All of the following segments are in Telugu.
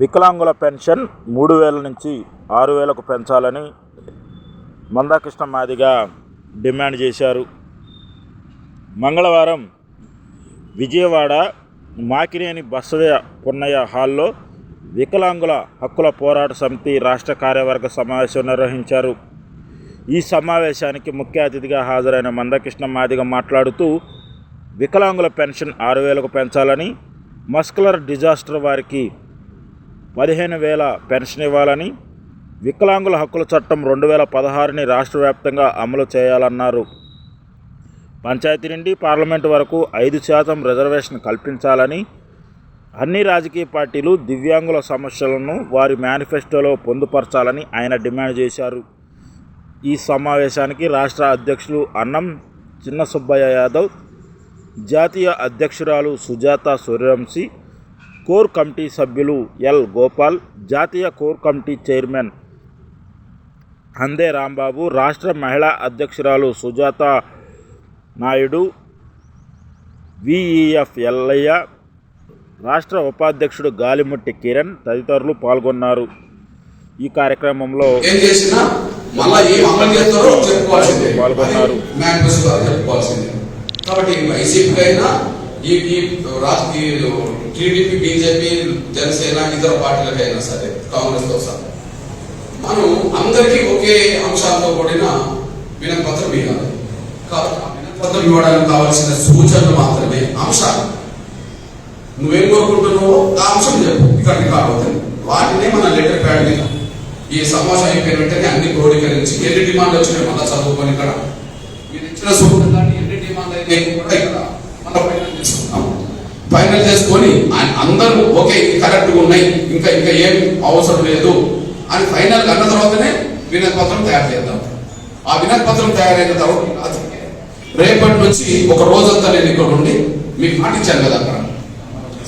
వికలాంగుల పెన్షన్ మూడు వేల నుంచి ఆరు వేలకు పెంచాలని మందాకృష్ణ మాదిగా డిమాండ్ చేశారు. మంగళవారం విజయవాడ మాకినేని బసవయ్య పున్నయ్య హాల్లో వికలాంగుల హక్కుల పోరాట సమితి రాష్ట్ర కార్యవర్గ సమావేశం నిర్వహించారు. ఈ సమావేశానికి ముఖ్య అతిథిగా హాజరైన మందకృష్ణ మాదిగ మాట్లాడుతూ వికలాంగుల పెన్షన్ ఆరు వేలకు పెంచాలని మస్కులర్ డిజాస్టర్ వారికి పదిహేను వేల పెన్షన్ ఇవ్వాలని వికలాంగుల హక్కుల చట్టం రెండు వేల పదహారుని రాష్ట్ర వ్యాప్తంగా అమలు చేయాలన్నారు. పంచాయతీ నుండి పార్లమెంటు వరకు ఐదు శాతం రిజర్వేషన్ కల్పించాలని అన్ని రాజకీయ పార్టీలు దివ్యాంగుల సమస్యలను వారి మేనిఫెస్టోలో పొందుపరచాలని ఆయన డిమాండ్ చేశారు. ఈ సమావేశానికి రాష్ట్ర అధ్యక్షులు అన్నం చిన్న సుబ్బయ్య యాదవ్ జాతీయ అధ్యక్షురాలు సుజాత సూర్యవంశీ కోర్ కమిటీ సభ్యులు ఎల్ గోపాల్ జాతీయ కోర్ కమిటీ చైర్మన్ అందే రాంబాబు రాష్ట్ర మహిళా అధ్యక్షురాలు సుజాత నాయుడు విఈఎఫ్ ఎల్లయ్య రాష్ట్ర ఉపాధ్యక్షుడు గాలిముట్టి కిరణ్ తదితరులు పాల్గొన్నారు. ఈ కార్యక్రమంలో పాల్గొన్నారు. కాబట్టి వైసీపీ అయినా ఈ ఈ రాజకీయ టీడీపీ బీజేపీ జనసేన ఇతర పార్టీలకైనా సరే కాంగ్రెస్తో సహా. మనం అందరికీ ఒకే అంశాలతో కూడిన వినపత్రం ఇవ్వాలి. కాబట్టి ఆ ఇవ్వడానికి కావాల్సిన సూచనలు మాత్రమే అంశాలు. నువ్వేం కోరుకుంటున్నావో ఆ అంశం చెప్పు. ఇక్కడికి కావద్దని వాటినే మన లెటర్ ప్యాడ్ మీద. ఈ సమావేశం అయిపోయిన వెంటనే అన్ని క్రోడీకరించి ఎన్ని డిమాండ్లు వచ్చినాయి మళ్ళీ చదువుకొని ఇక్కడ. మీరు ఇచ్చిన సూచనలు ఎన్ని డిమాండ్ అయితే కూడా ఇక్కడ ఫైనల్ చేసుకొని ఆయన అందరూ ఓకే కరెక్ట్గా కరెక్ట్ ఉన్నాయి. ఇంకా ఇంకా ఏం అవసరం లేదు. అని ఫైనల్ అన్న తర్వాతనే వినతి పత్రం తయారు చేద్దాం. ఆ వినతి పత్రం తయారైన తర్వాత రేపటి నుంచి ఒక రోజంతా నేను ఇక్కడ ఉండి మీకు మాటిచ్చాను కదా అక్కడ.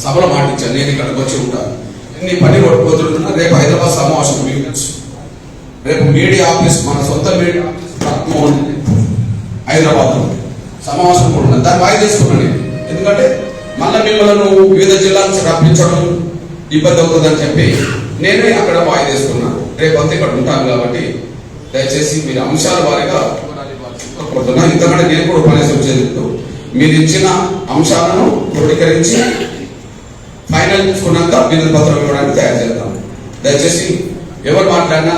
సభలో మాటిచ్చాను. నేను ఇక్కడికి వచ్చి ఉంటాను నీ పని పడిపోతున్నా రేపు హైదరాబాద్ సమావేశం మీకు రేపు మీడియా ఆఫీస్ మన సొంత మీడియా ఆఫీస్ ప్రారంభం హైదరాబాద్ సమావేశం కూడా దాన్ని వాయిదా చేసుకున్నాను నేను. ఎందుకంటే మళ్ళీ మిమ్మల్ని వివిధ జిల్లాలకు రప్పించడం ఇబ్బంది అవుతుందని చెప్పి నేనే అక్కడ వాయిదేసుకున్నా రేపు అంతా ఇక్కడ ఉంటాను కాబట్టి దయచేసి మీరు అంశాల వారిగా కోరుతున్నా ఇంతకంటే నేను కూడా ఉపన్యాసం చేస్తూ మీరు ఇచ్చిన అంశాలను క్రోడీకరించి ఫైనల్ తీసుకున్నాక వినతి పత్రం ఇవ్వడానికి తయారు చేద్దాం. దయచేసి ఎవరు మాట్లాడినా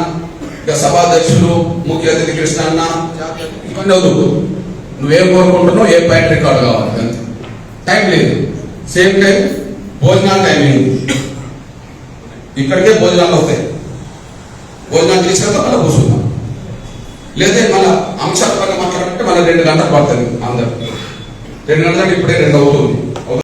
ఇక సభాధ్యక్షులు ముఖ్య అతిథి కృష్ణ అన్న ఇవన్నీ వద్దు నువ్వేం కోరుకుంటున్నావు ఏ పాయింట్ రికార్డు కావాలి? టైం లేదు. సేమ్ టైం భోజనాల టైమింగ్ ఇక్కడికే భోజనాలు వస్తాయి. భోజనాలు తీసుకెళ్తా మళ్ళీ కూర్చుందాం లేదా మన అంశాల పరంగా మాట్లాడాలంటే మన రెండు గంటలు పడుతుంది అందరు. రెండు గంటలకి ఇప్పుడే రెండు అవుతుంది.